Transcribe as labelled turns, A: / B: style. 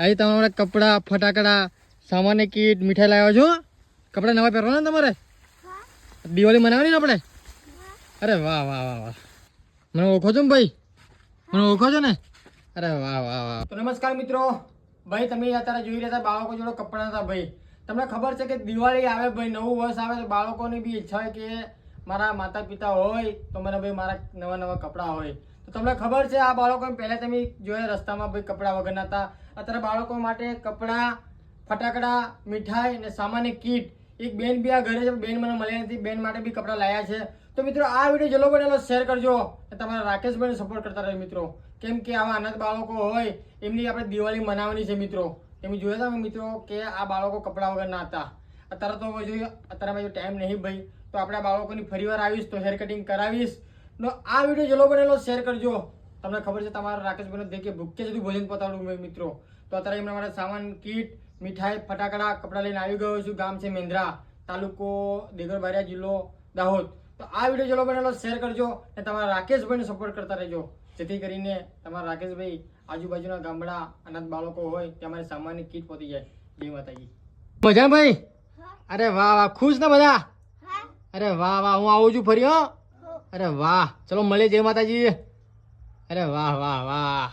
A: અહીં તમારા કપડાં, ફટાકડા, સામાન્ય કીટ, મીઠાઈ લાવ્યા છો કપડાં નવા પહેરવાના તમારે? દિવાળી મનાવવાની આપણે? અરે વાહ વાહ વાહ વાહ. મને ઓળખો છો ને ભાઈ? મને ઓળખો છો ને? અરે વાહ વાહ વાહ. તો નમસ્કાર મિત્રો. ભાઈ, તમે અત્યારે જોઈ રહ્યા હતા બાળકો જોડે કપડાં હતા ભાઈ. તમને ખબર છે કે દિવાળી આવે ભાઈ, નવું વર્ષ આવે તો બાળકોની બી ઈચ્છા હોય કે મારા માતા પિતા હોય તો મને ભાઈ મારા નવા નવા કપડાં હોય. તમને ખબર છે, આ બાળકો પહેલાં તમે જોયા રસ્તામાં ભાઈ કપડાં વગરના હતા. અત્યારે બાળકો માટે કપડાં, ફટાકડા, મીઠાઈ અને સામાન્ય કીટ. એક બેન બી આ ઘરે બેન મને મળ્યા નથી. બેન માટે બી કપડાં લાયા છે. તો મિત્રો, આ વીડિયો જલો બનેલો શેર કરજો અને તમારા રાકેશભાઈને સપોર્ટ કરતા રહે મિત્રો. કેમ કે આવા અનાથ બાળકો હોય, એમની આપણે દિવાળી મનાવવાની છે મિત્રો. એમ જોયા હતા મિત્રો કે આ બાળકો કપડાં વગર ના હતા. અત્યારે તો જોઈએ અત્યારે ટાઈમ નહીં ભાઈ, તો આપણે બાળકોની ફરીવાર આવીશ, તો હેર કટિંગ કરાવીશ. આ વીડિયો જેલો બનેલો શેર કરજો. તમને ખબર છે તમારા રાકેશભાઈને દેખે ભૂખ્ય જતું ભોજન પતાડું મેં મિત્રો. તો અત્યારે એમના માટે સામાન કીટ મીઠાઈ ફટાકડા કપડાં લઈને આવી ગયો છું. ગામ છે મેંદ્રા તાલુકો દેગરબારિયા જિલ્લો દાહોદ. તો આ વીડિયો જેલો બનેલો શેર કરજો અને તમારા રાકેશભાઈને સપોર્ટ કરતા રહેજો. જેથી કરીને તમારા રાકેશભાઈ આજુબાજુના ગામડા અનાથ બાળકો હોય તે અમારે સામાન્ય કીટ પહોંચી જાય. જય માતાજી. મજા ભાઈ? અરે વાહ વાહ. ખુશ ને બધા? અરે વાહ વાહ હું આવું છું ફરી હો. અરે વાહ ચલો મળીએ જય માતાજી. અરે વાહ વાહ વાહ.